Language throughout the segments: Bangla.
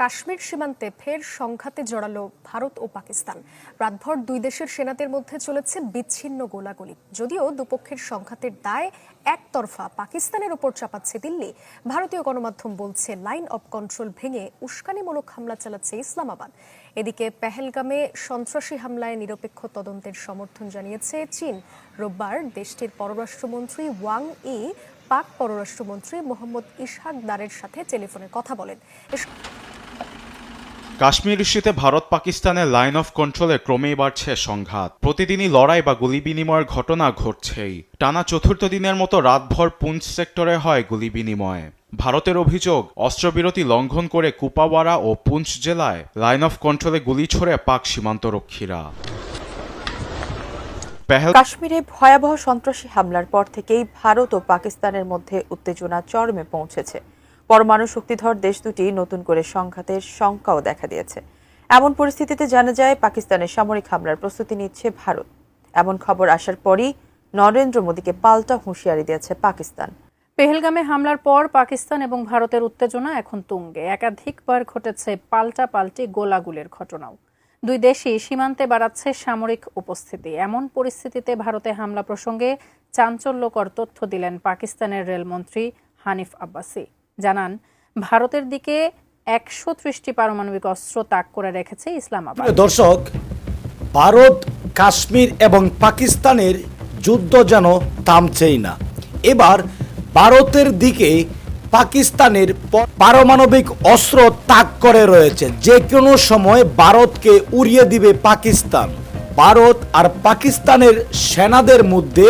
কাশ্মীর সীমান্তে ফের সংঘাতে জড়ালো ভারত ও পাকিস্তান। রাতভর দুই দেশের সেনাদের মধ্যে চলেছে বিচ্ছিন্ন গোলাগুলি। যদিও দুপক্ষের সংঘাতের দায় একতরফা পাকিস্তানের ওপর চাপাচ্ছে দিল্লি। ভারতীয় গণমাধ্যম বলছে, লাইন অব কন্ট্রোল ভেঙে উস্কানিমূলক হামলা চালাচ্ছে ইসলামাবাদ। এদিকে পেহেলগামে সন্ত্রাসী হামলায় নিরপেক্ষ তদন্তের সমর্থন জানিয়েছে চীন। রোববার দেশটির পররাষ্ট্রমন্ত্রী ওয়াং ই, পাক পররাষ্ট্রমন্ত্রী মোহাম্মদ ইশহাক দারের সাথে টেলিফোনে কথা বলেন। কাশ্মীর ইস্যুতে ভারত পাকিস্তানের লাইন অফ কন্ট্রোলে ক্রমেই বাড়ছে সংঘাত। প্রতিদিনই লড়াই বা গুলি বিনিময়ের ঘটনা ঘটছেই। টানা চতুর্থ দিনের মতো রাতভর পুঞ্চ সেক্টরে হয় গুলি বিনিময়। ভারতের অভিযোগ, অস্ত্রবিরতি লঙ্ঘন করে কুপাওয়ারা ও পুঞ্চ জেলায় লাইন অফ কন্ট্রোলে গুলি ছোড়ে পাক সীমান্তরক্ষীরা। কাশ্মীরে ভয়াবহ সন্ত্রাসী হামলার পর থেকেই ভারত ও পাকিস্তানের মধ্যে উত্তেজনা চরমে পৌঁছেছে। পরমাণু শক্তিধর দেশ দুটি নতুন করে সংঘাতের শঙ্কাও দেখা দিয়েছে। এমন পরিস্থিতিতে জানা যায়, পাকিস্তানের সামরিক হামলার প্রস্তুতি নিচ্ছে ভারত। এমন খবর আসার পরই নরেন্দ্র মোদীকে পাল্টা হুঁশিয়ারি দিয়েছে পাকিস্তান। পেহেলগামে হামলার পর পাকিস্তান এবং ভারতের উত্তেজনা এখন তুঙ্গে। একাধিকবার ঘটেছে পাল্টা পাল্টি গোলাগুলের ঘটনাও। দুই দেশই সীমান্তে বাড়াচ্ছে সামরিক উপস্থিতি। এমন পরিস্থিতিতে ভারতে হামলা প্রসঙ্গে চাঞ্চল্যকর তথ্য দিলেন পাকিস্তানের রেলমন্ত্রী হানিফ আব্বাসি। জানান, ভারতের দিকে একশো ত্রিশটি পারমাণবিক অস্ত্র তাক করে রেখেছে ইসলামাবাদ। দর্শক, ভারত, কাশ্মীর এবং পাকিস্তানের যুদ্ধ যেন থামছেই না। এবার ভারতের দিকে পাকিস্তানের পারমাণবিক অস্ত্র তাক করে রয়েছে। যে কোনো সময় ভারতকে উড়িয়ে দিবে পাকিস্তান। ভারত আর পাকিস্তানের সেনাদের মধ্যে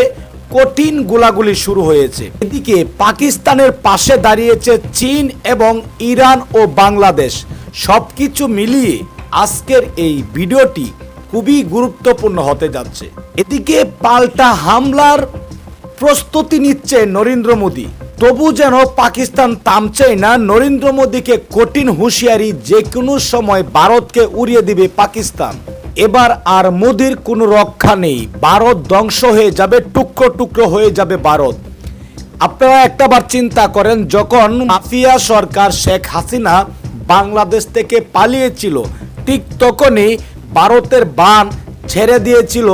কঠিন গোলাগুলি শুরু হয়েছে। এদিকে পাকিস্তানের পাশে দাঁড়িয়েছে চীন এবং ইরান ও বাংলাদেশ। সবকিছু মিলিয়ে আজকের এই ভিডিওটি খুবই গুরুত্বপূর্ণ হতে যাচ্ছে। এদিকে পাল্টা হামলার প্রস্তুতি নিচ্ছে নরেন্দ্র মোদী। তবু যেন পাকিস্তান থামছেই না, নরেন্দ্র মোদীকে কঠিন হুঁশিয়ারি যে কোনো সময় ভারতকে উড়িয়ে দিবে পাকিস্তান। এবার আর মোদির কোনো রক্ষা নেই। ভারত ধ্বংস হয়ে যাবে, টুকরো টুকরো হয়ে যাবে ভারত। আপনারা একটাবার চিন্তা করেন, যখন মাফিয়া সরকার শেখ হাসিনা বাংলাদেশ থেকে পালিয়েছিল, ঠিক তখনই ভারতের বান ছেড়ে দিয়েছিল,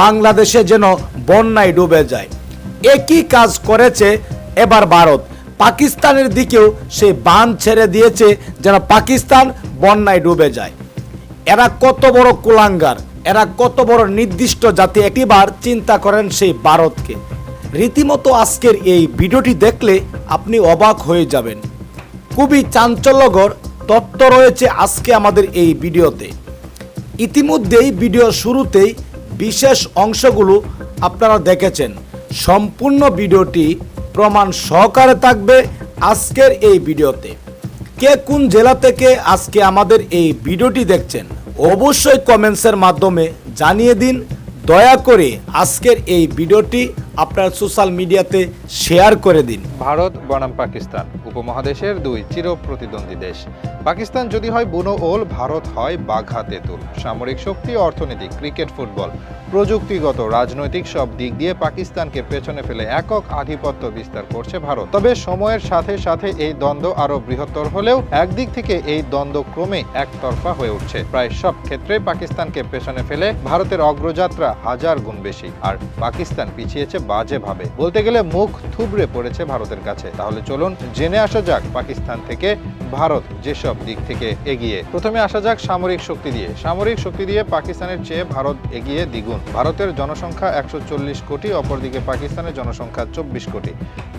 বাংলাদেশে যেন বন্যায় ডুবে যায়। একই কাজ করেছে এবার ভারত। পাকিস্তানের দিকেও সে বান ছেড়ে দিয়েছে, যেন পাকিস্তান বন্যায় ডুবে যায়। এরা কত বড় কুলাঙ্গার, এরা কত বড় নির্দিষ্ট জাতি একটিবার চিন্তা করেন সেই ভারতকে। রীতিমতো আজকের এই ভিডিওটি দেখলে আপনি অবাক হয়ে যাবেন। খুবই চাঞ্চল্যকর তথ্য রয়েছে আজকে আমাদের এই ভিডিওতে। ইতিমধ্যেই ভিডিও শুরুতেই বিশেষ অংশগুলো আপনারা দেখেছেন। সম্পূর্ণ ভিডিওটি প্রমাণ সহকারে থাকবে আজকের এই ভিডিওতে। কে কোন জেলা থেকে আজকে আমাদের এই ভিডিওটি দেখছেন? অবশ্যই কমেন্টসের মাধ্যমে জানিয়ে দিন। দয়া করে আজকের এই ভিডিওটি আপনার সোশ্যাল মিডিয়াতে শেয়ার করে দিন। ভারত, বনাম পাকিস্তান, উপমহাদেশের দুই চির প্রতিদ্বন্দ্বী দেশ। পাকিস্তান যদি হয় বুনো ওল, ভারত হয় বাঘা তেঁতুল সামরিক শক্তি, অর্থনীতি, ক্রিকেট, ফুটবল, প্রযুক্তিগত, রাজনৈতিক সব দিক দিয়ে পাকিস্তানকে পেছনে ফেলে একক আধিপত্য বিস্তার করছে ভারত। তবে সময়ের সাথে সাথে এই দ্বন্দ্ব আরও বৃহত্তর হলেও একদিক থেকে এই দ্বন্দ্ব ক্রমে একতরফা হয়ে উঠছে। প্রায় সব ক্ষেত্রে পাকিস্তানকে পেছনে ফেলে ভারতের অগ্রযাত্রা হাজার গুণ বেশি। আর পাকিস্তান পিছিয়েছে বাজেভাবে বলতে গেলে মুখ থুবড়ে পড়েছে ভারতের কাছে। তাহলে চলুন জেনে আসা যাক পাকিস্তান থেকে ভারত যেসব দিক থেকে এগিয়ে। প্রথমে আসা যাক সামরিক শক্তি দিয়ে। সামরিক শক্তি দিয়ে পাকিস্তানের চেয়ে ভারত এগিয়ে দ্বিগুণ। ভারতের জনসংখ্যা একশো চল্লিশ কোটি, অপরদিকে পাকিস্তানের জনসংখ্যা চব্বিশ কোটি।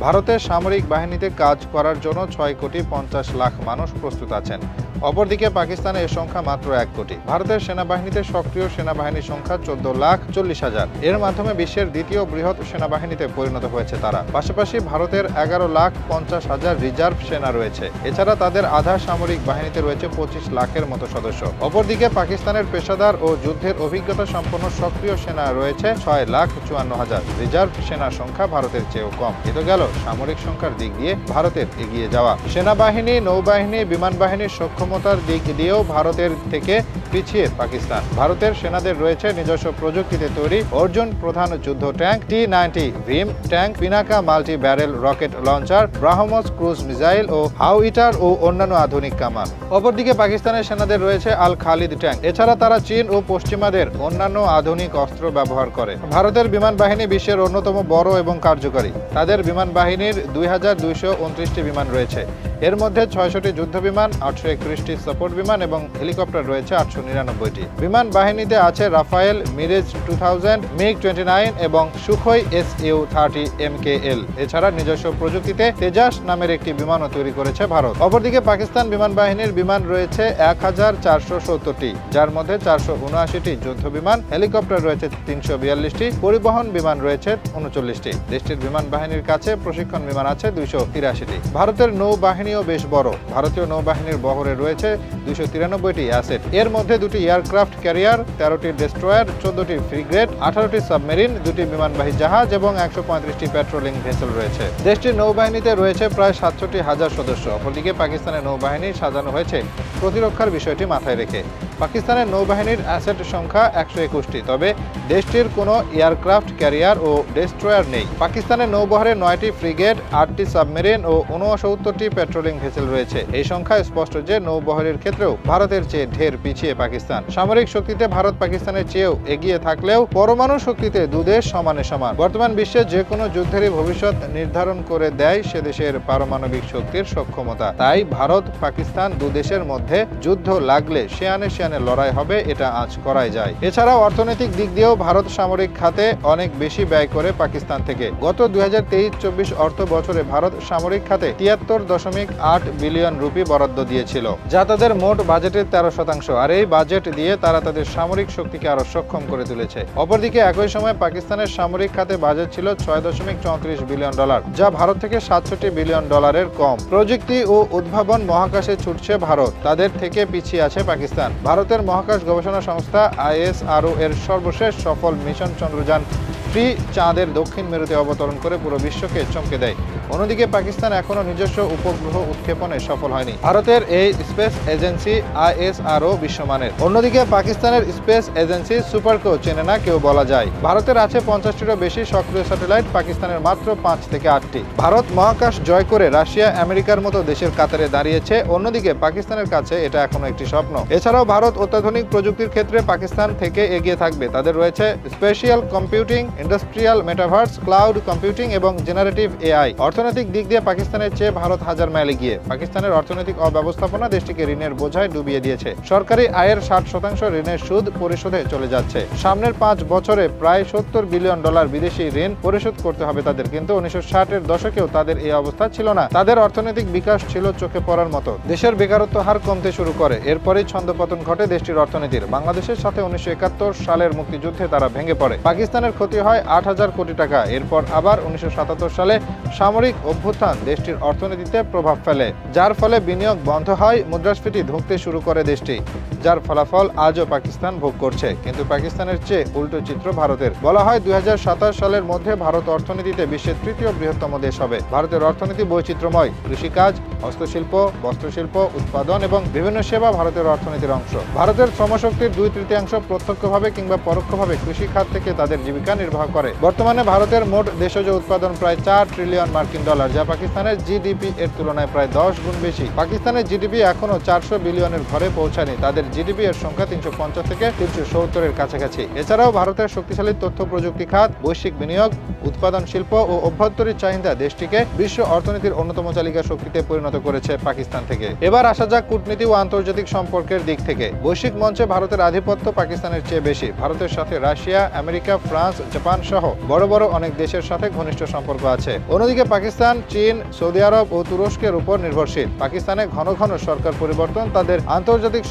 ভারতের সামরিক বাহিনীতে কাজ করার জন্য ছয় কোটি পঞ্চাশ লাখ মানুষ প্রস্তুত আছেন। অপরদিকে পাকিস্তানে এর সংখ্যা মাত্র এক কোটি। ভারতের সেনাবাহিনীতে সক্রিয় সেনাবাহিনীর সংখ্যা চোদ্দ লাখ চল্লিশ হাজার। এর মাধ্যমে বিশ্বের দ্বিতীয় বৃহৎ সেনাবাহিনীতে পরিণত হয়েছে তারা। পাশাপাশি ভারতের এগারো লাখ পঞ্চাশ হাজার রিজার্ভ সেনা রয়েছে। এছাড়া তাদের আধা সামরিক বাহিনীতে রয়েছে পঁচিশ লাখের মতো সদস্য। অপরদিকে পাকিস্তানের পেশাদার ও যুদ্ধের অভিজ্ঞতা সম্পন্ন সক্রিয় সেনা রয়েছে ছয় লাখ চুয়ান্ন হাজার। রিজার্ভ সেনার সংখ্যা ভারতের চেয়েও কম। এ তো গেল সামরিক সংখ্যার দিক দিয়ে ভারতের এগিয়ে যাওয়া। সেনাবাহিনী, নৌবাহিনী বিমান বাহিনীর সক্ষমতা সক্ষমতার দিক দিয়েও ভারতের থেকে পিছিয়ে পাকিস্তান। ভারতের সেনাদের রয়েছে নিজস্ব প্রযুক্তিতে তৈরি অর্জুন প্রধান যুদ্ধ tank, T ninety Bhim tank, Pinaka multi barrel rocket launcher, BrahMos cruise missile ও হাউইটার ও অন্যান্য আধুনিক কামান। অপরদিকে পাকিস্তানের সেনাদের রয়েছে আল খালিদ ট্যাঙ্ক। এছাড়া তারা চীন ও পশ্চিমাদের অন্যান্য আধুনিক অস্ত্র ব্যবহার করে। ভারতের বিমান বাহিনী বিশ্বের অন্যতম বড় এবং কার্যকরী। তাদের বিমান বাহিনীর দুই বিমান রয়েছে। এর মধ্যে ছয়শটি যুদ্ধ বিমান আটশো একত্রিশটি সাপোর্ট বিমান এবং হেলিকপ্টার রয়েছে আটশো নিরানব্বইটি। বিমান বাহিনীতে আছে Rafale Mirage two thousand, MiG twenty nine এবং Sukhoi S U thirty M K L. এছাড়া নিজস্ব প্রযুক্তিতে তেজাস নামের একটি বিমানও তৈরি করেছে ভারত। অপরদিকে পাকিস্তান বিমান বাহিনীর বিমান রয়েছে এক হাজার চারশো সত্তরটি, যার মধ্যে চারশো উনআশিটি যুদ্ধ বিমান, হেলিকপ্টার রয়েছে তিনশো বিয়াল্লিশটি, পরিবহন বিমান রয়েছে উনচল্লিশটি। দেশটির বিমান বাহিনীর কাছে প্রশিক্ষণ বিমান আছে দুইশো তিরাশিটি। ভারতের নৌবাহিনীও বেশ বড়। ভারতীয় নৌবাহিনীর বহরে রয়েছে দুইশো তিরানব্বইটি অ্যাসেট। এর মধ্যে দুটি এয়ারক্রাফট ক্যারিয়ার, তেরোটি ডেস্ট্রয়ার, চোদ্দটি ফ্রিগ্রেড আঠারোটি সাবমেরিন, দুটি বিমানবাহী জাহাজ এবং একশো পঁয়ত্রিশটি পেট্রোলিং ভেসেল রয়েছে। দেশটির নৌবাহিনীতে রয়েছে প্রায় সাতষট্টি হাজার সদস্য। অপরদিকে পাকিস্তানের নৌবাহিনী সাজানো হয়েছে প্রতিরক্ষার বিষয়টি মাথায় রেখে। পাকিস্তানের নৌবাহিনীর অ্যাসেট সংখ্যা একশো একুশটি, তবে দেশটির কোনো এয়ারক্রাফট ক্যারিয়ার ও ডেস্ট্রয়ার নেই। পাকিস্তানের নৌবহরে নয়টি ফ্রিগেট, আটটি সাবমেরিন ও উনসত্তরটি পেট্রোলিং ভেসেল রয়েছে। এই সংখ্যা স্পষ্ট যে নৌবহরের ক্ষেত্রেও ভারতের চেয়ে ঢের পিছিয়ে পাকিস্তান। সামরিক শক্তিতে ভারত পাকিস্তানের চেয়েও এগিয়ে থাকলেও পরমাণু শক্তিতে দুদেশ সমানে সমান। বর্তমান বিশ্বে যে কোনো যুদ্ধেরই ভবিষ্যৎ নির্ধারণ করে দেয় সে দেশের পারমাণবিক শক্তির সক্ষমতা। তাই ভারত পাকিস্তান দুদেশের মধ্যে যুদ্ধ লাগলে শেয়ানে শেয়ানে লড়াই হবে, এটা আজ করাই যায়। এছাড়াও অর্থনৈতিক দিক দিয়েও ভারত সামরিক খাতে অনেক বেশি ব্যয় করে পাকিস্তান থেকে। গত দুই হাজার অর্থ বছরে ভারত সামরিক খাতে তিয়াত্তর দশমিক আট বিলিয়ন রুপি বরাদ্দ দিয়েছিল। যা তাদের মোট বাজেটের তেরো শতাংশ। আর এই বাজেট দিয়ে তারা তাদের সামরিক শক্তিকে আরও সক্ষম করে তুলেছে। অপরদিকে একই সময় পাকিস্তানের সামরিক খাতে বাজেট ছিল ছয় দশমিক চৌত্রিশ বিলিয়ন ডলার, যা ভারত থেকে সাতষট্টি বিলিয়ন ডলারের কম। প্রযুক্তি ও উদ্ভাবন মহাকাশে ছুটছে ভারত। তাদের থেকে পিছিয়ে আছে পাকিস্তান। ভারতের মহাকাশ গবেষণা সংস্থা আইএসআরও এর সর্বশেষ সফল মিশন চন্দ্রযান থ্রি চাঁদের দক্ষিণ মেরুতে অবতরণ করে পুরো বিশ্বকে চমকে দেয়। অন্যদিকে পাকিস্তান এখনও নিজস্ব উপগ্রহ উৎক্ষেপণে সফল হয়নি। ভারতের এই স্পেস এজেন্সি আইএসআরও বিশ্বমানের। অন্যদিকে পাকিস্তানের স্পেস এজেন্সি সুপারকেও চেনে না, কেউ বলা যায়। ভারতের আছে পঞ্চাশটিরও বেশি সক্রিয় স্যাটেলাইট, পাকিস্তানের মাত্র পাঁচ থেকে আটটি। ভারত মহাকাশ জয় করে রাশিয়া, আমেরিকার মতো দেশের কাতারে দাঁড়িয়েছে। অন্যদিকে পাকিস্তানের কাছে এটা এখনও একটি স্বপ্ন। এছাড়াও ভারত অত্যাধুনিক প্রযুক্তির ক্ষেত্রে পাকিস্তান থেকে এগিয়ে থাকবে। তাদের রয়েছে spatial computing industrial metaverse cloud computing এবং জেনারেটিভ এআই অর্থনৈতিক দিক দিয়ে পাকিস্তানের চেয়ে ভারত হাজার মাইল এগিয়ে পাকিস্তানের অর্থনৈতিক অব্যবস্থাপনা দেশটিকে ঋণের বোঝায় ডুবিয়ে দিয়েছে। সরকারি আয়ের ষাট শতাংশ ঋণের সুদ পরিশোধে চলে যাচ্ছে। সামনের পাঁচ বছরে প্রায় সত্তর বিলিয়ন ডলার বিদেশি ঋণ পরিশোধ করতে হবে তাদের, কিন্তু উনিশশো ষাটের দশকেও তাদের এই অবস্থা ছিল না। তাদের অর্থনৈতিক বিকাশ ছিল চোখে পড়ার মতো। দেশের বেকারত্ব হার কমতে শুরু করে। এরপরেই ছন্দপতন ঘটে দেশটির অর্থনীতির। বাংলাদেশের সাথে উনিশশো একাত্তর সালের মুক্তিযুদ্ধে তারা ভেঙে পড়ে। পাকিস্তানের ক্ষতি হয় আট হাজার কোটি টাকা। এরপর আবার উনিশশো সাতাত্তর সালে সামরিক অভ্যুত্থান দেশটির অর্থনীতিতে প্রভাব ফেলে, যার ফলে বিনিয়োগ বন্ধ হয়, মুদ্রাস্ফীতি ধুঁকতে শুরু করে দেশটি। যার ফলাফল আজও পাকিস্তান ভোগ করছে। কিন্তু পাকিস্তানের চেয়ে উল্টো চিত্র ভারতের। বলা হয় দুই হাজার সাতাশ সালের মধ্যে ভারত অর্থনীতিতে বিশ্বের তৃতীয় বৃহত্তম দেশ হবে। ভারতের অর্থনীতি বৈচিত্র্যময়। কৃষিকাজ, হস্তশিল্প, বস্ত্রশিল্প, উৎপাদন এবং বিভিন্ন সেবা ভারতের অর্থনীতির অংশ। ভারতের শ্রমশক্তির দুই তৃতীয়াংশ প্রত্যক্ষভাবে কিংবা পরোক্ষভাবে কৃষি খাত থেকে তাদের জীবিকা নির্বাহ করে। বর্তমানে ভারতের মোট দেশজ উৎপাদন প্রায় চার ট্রিলিয়ন মার্কিন ডলার যা পাকিস্তানের জিডিপি এর তুলনায় প্রায় দশ গুণ বেশি। পাকিস্তানের জিডিপি এখনও চারশো বিলিয়নের ঘরে পৌঁছায়নি। তাদের জিডিপি এর সংখ্যা তিনশো পঞ্চাশ থেকে তিনশো সত্তরের কাছাকাছি। এছাড়াও ভারতের শক্তিশালী তথ্য প্রযুক্তি খাত, বৈশ্বিক বিনিয়োগ, উৎপাদন শিল্প ও অভ্যন্তরীণ চাহিদা দেশটিকে বিশ্ব অর্থনীতির অন্যতম চালিকা শক্তিতে পরিণত করেছে পাকিস্তান থেকে। এবার আসা যাক কূটনীতি ও আন্তর্জাতিক সম্পর্কের দিক থেকে। বৈশ্বিক মঞ্চে ভারতের আধিপত্য পাকিস্তানের চেয়ে বেশি। ভারতের সাথে রাশিয়া, আমেরিকা, ফ্রান্স, জাপান সহ বড় বড় অনেক দেশের সাথে ঘনিষ্ঠ সম্পর্ক আছে। অন্যদিকে পাকিস্তান, চীন, সৌদি আরব ও তুরস্কের উপর নির্ভরশীল। পাকিস্তানে ঘন ঘন সরকার পরিবর্তন, তাদের আন্তর্জাতিক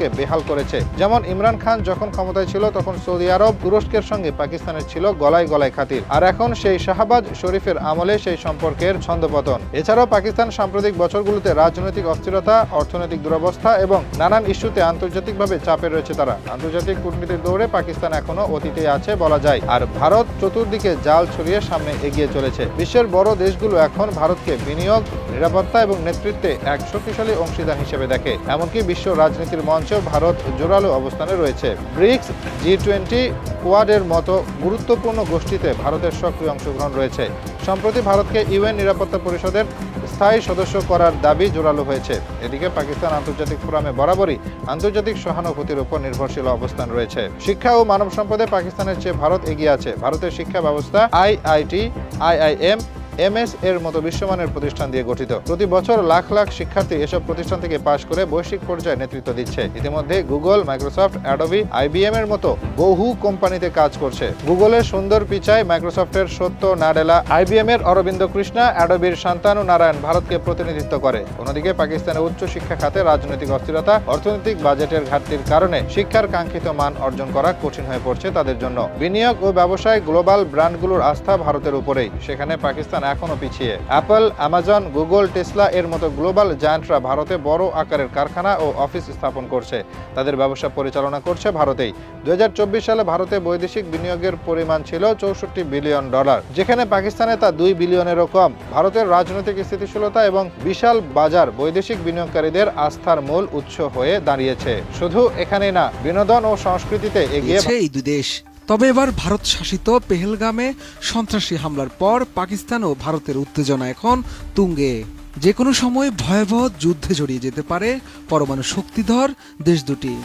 সম্পর্ককে বেহাল করেছে। যেমন ইমরান খান যখন ক্ষমতায় ছিল, তখন সৌদি আরব তুরস্কের সঙ্গে পাকিস্তানের ছিল গলায় গলায় খাতির। আর এখন সেই শাহবাজ শরীফের আমলে সেই সম্পর্কের ছন্দপতন। এছাড়াও পাকিস্তান সাম্প্রতিক বছরগুলোতে রাজনৈতিক অস্থিরতা, অর্থনৈতিক দুরবস্থা এবং নানান ইস্যুতে আন্তর্জাতিকভাবে চাপে রয়েছে তারা। আন্তর্জাতিক কূটনীতির দৌড়ে পাকিস্তান এখনও অতীতে আছে বলা যায়। আর ভারত চতুর্দিকে জাল ছড়িয়ে সামনে এগিয়ে চলেছে। বিশ্বের বড় দেশগুলো এখন ভারতকে বিনিয়োগ নিরাপত্তা এবং নেতৃত্বে এক শক্তিশালী অংশীদার হিসেবে দেখে, এমনকি বিশ্ব রাজনীতির মঞ্চেও ভারত জোরালো অবস্থানে রয়েছে। ব্রিক্স জি টোয়েন্টি কোয়াডের মতো গুরুত্বপূর্ণ গোষ্ঠীতে ভারতের সক্রিয় অংশগ্রহণ রয়েছে। সম্প্রতি ভারতকে ইউএন নিরাপত্তা পরিষদের স্থায়ী সদস্য করার দাবি জোরালো হয়েছে। এদিকে পাকিস্তান আন্তর্জাতিক ফোরামে বরাবরই আন্তর্জাতিক সহানুভূতির উপর নির্ভরশীল অবস্থান রয়েছে। শিক্ষা ও মানব সম্পদে পাকিস্তানের চেয়ে ভারত এগিয়ে আছে। ভারতের শিক্ষা ব্যবস্থা আইআইটি, আইআইএম এমএস এর মতো বিশ্বমানের প্রতিষ্ঠান দিয়ে গঠিত। প্রতি বছর লাখ লাখ শিক্ষার্থী এসব প্রতিষ্ঠান থেকে পাশ করে বৈশ্বিক পর্যায়ে নেতৃত্ব দিচ্ছে। ইতিমধ্যে গুগল, মাইক্রোসফট, অ্যাডোবি, আইবিএম এর মতো বহু কোম্পানিতে কাজ করছে। গুগলের সুন্দর পিচাই মাইক্রোসফটের সত্য নাডেলা, আইবিএম এর অরবিন্দ কৃষ্ণা, অ্যাডোবির শান্তানু নারায়ণ ভারতকে প্রতিনিধিত্ব করে। অন্যদিকে পাকিস্তানের উচ্চ শিক্ষা খাতে রাজনৈতিক অস্থিরতা, অর্থনৈতিক বাজেটের ঘাটতির কারণে শিক্ষার কাঙ্ক্ষিত মান অর্জন করা কঠিন হয়ে পড়ছে তাদের জন্য। বিনিয়োগ ও ব্যবসায় গ্লোবাল ব্র্যান্ডগুলোর আস্থা ভারতের উপরেই। সেখানে পাকিস্তান এখনও পিছিয়ে। অ্যাপল অ্যামাজন গুগল টেসলা এর মতো গ্লোবাল জায়ান্টরা ভারতে বড় আকারের কারখানা ও অফিস স্থাপন করছে। তাদের ব্যবসা পরিচালনা করছে ভারতেই। দুই হাজার চব্বিশ সালে ভারতে বৈদেশিক বিনিয়োগের পরিমাণ ছিল চৌষট্টি বিলিয়ন ডলার, যেখানে পাকিস্তানে তা দুই বিলিয়নেরও কম। ভারতের রাজনৈতিক স্থিতিশীলতা এবং বিশাল বাজার বৈদেশিক বিনিয়োগকারীদের আস্থার মূল উৎস হয়ে দাঁড়িয়েছে। শুধু এখানেই না, বিনোদন ও সংস্কৃতিতে এগিয়ে এই দেশ। তবে এবার ভারত শাসিত পেহেলগামে সন্ত্রাসী হামলার পর পাকিস্তান ও ভারতের উত্তেজনা এখন তুঙ্গে। যে কোনো সময় ভয়াবহ যুদ্ধে জড়িয়ে যেতে পারে পরমাণু শক্তিধর দেশ দুটি।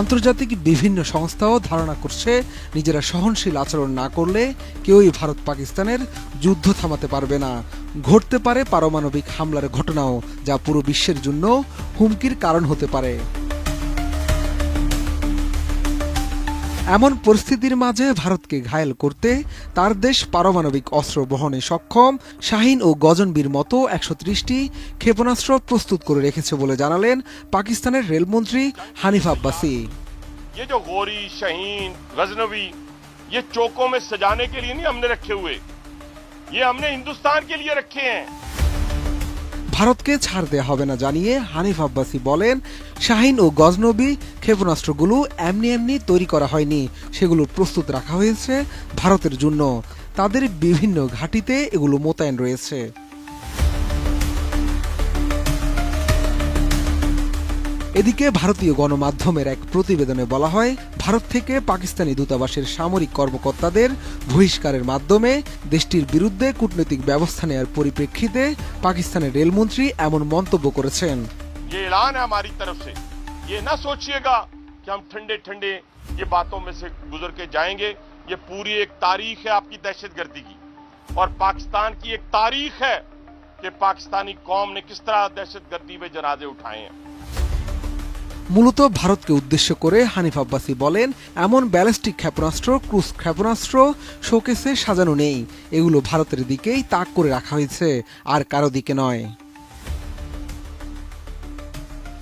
আন্তর্জাতিক বিভিন্ন সংস্থাও ধারণা করছে নিজেরা সহনশীল আচরণ না করলে কেউই ভারত পাকিস্তানের যুদ্ধ থামাতে পারবে না। ঘটতে পারে পারমাণবিক হামলার ঘটনাও, যা পুরো বিশ্বের জন্য হুমকির কারণ হতে পারে। এমন পরিস্থিতির মাঝে ভারতকে ঘায়েল করতে তার দেশ পারমাণবিক অস্ত্র বহনে সক্ষম শাহিন ও গজনবীর মতো একশো ত্রিশটি ক্ষেপণাস্ত্র প্রস্তুত করে রেখেছে বলে জানালেন পাকিস্তানের রেলমন্ত্রী হানিফ আব্বাসি ये जो गोरी शहीन गजनवी ये चौकों में सजाने के लिए नहीं हमने रखे हुए ये हमने हिंदुस्तान के लिए रखे हैं ভারতকে ছাড় দেওয়া হবে না জানিয়ে হানিফ আব্বাসি বলেন, শাহিন ও গজনবী ক্ষেপণাস্ত্রগুলো এমনি এমনি তৈরি করা হয়নি। সেগুলো প্রস্তুত রাখা হয়েছে ভারতের জন্য। তাদের বিভিন্ন ঘাটিতে এগুলো মোতায়েন রয়েছে। এদিকে ভারতীয় গণমাধ্যমের এক প্রতিবেদনে বলা হয় ভারত থেকে পাকিস্তানি দূতাবাসের সামরিক কর্মকর্তাদের বহিষ্কারের মাধ্যমে দেশটির বিরুদ্ধে কূটনৈতিক ব্যবস্থা নেওয়ার পরিপ্রেক্ষিতে পাকিস্তানের রেলমন্ত্রী এমন মন্তব্য করেছেন ये ऐलान है हमारी तरफ से ये ना सोचिएगा कि हम ठंडे ठंडे ये बातों में से गुजर के जाएंगे ये पूरी एक तारीख है आपकी दहशतगर्दी की और पाकिस्तान की एक तारीख है कि पाकिस्तानी कौम ने किस तरह दहशतगर्दी में जनाजे उठाए हैं মূলত ভারতকে উদ্দেশ্য করে হানিফ আব্বাসি বলেন, এমন ব্যালিস্টিক ক্ষেপণাস্ত্র, ক্রুজ ক্ষেপণাস্ত্র শোকেসে সাজানো নেই। এগুলো ভারতের দিকেই তাক করে রাখা হয়েছে, আর কারও দিকে নয়।